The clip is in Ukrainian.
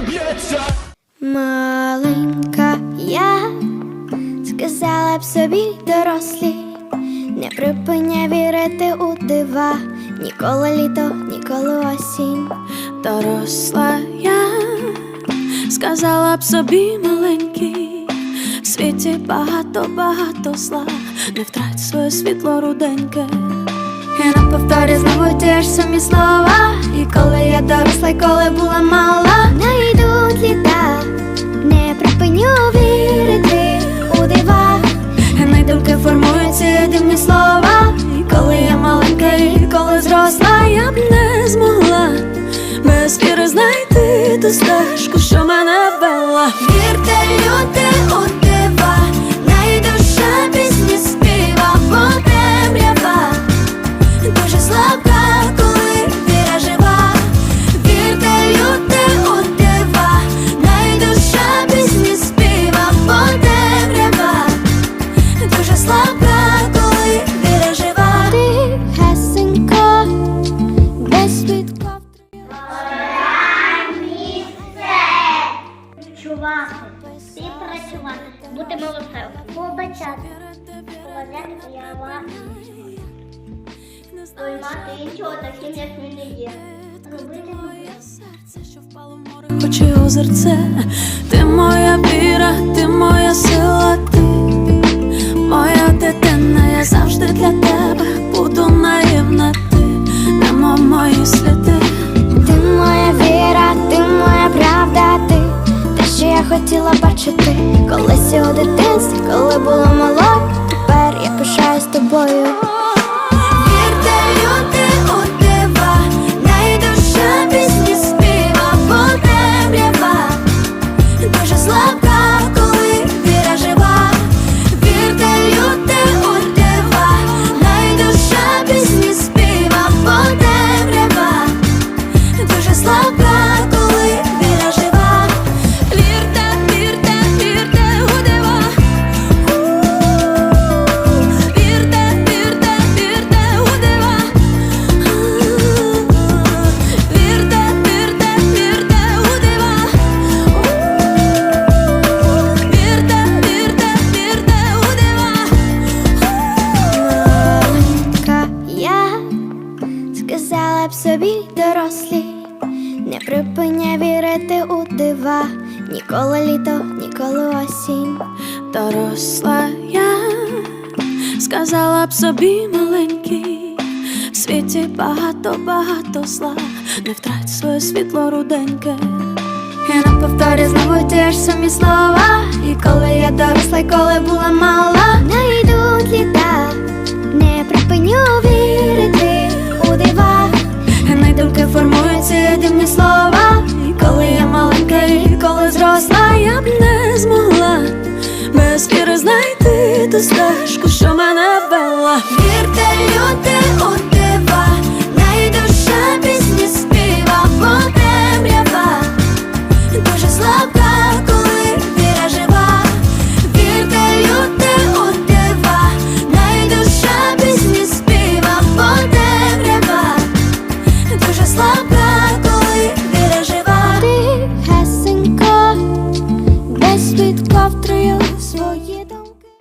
б'ється. Маленька я сказала б собі дорослі, не припиняй вірити у дива, ніколи літо, ніколи осінь. Доросла я сказала б собі маленький, в світі багато, багато зла, не втрать своє світло руденьке. І на повторі знову ті ж самі слова. І коли я доросла, і коли була мала, не йдуть бути молодцем, побачати, поважати права, сприймати іншого таким, як він не є. Робити добро. Хоч і озерце, ти моя віра, ти моя сила, ти сказала б собі дорослі, не припиняй вірити у дива, ніколи літо, ніколи осінь. Доросла я сказала б собі маленький, в світі багато, багато зла, не втрать своє світло руденьке. І на повторі знову ті ж самі слова. І коли я доросла, і коли була мала, не йдуть літа, не припиню вірити 아.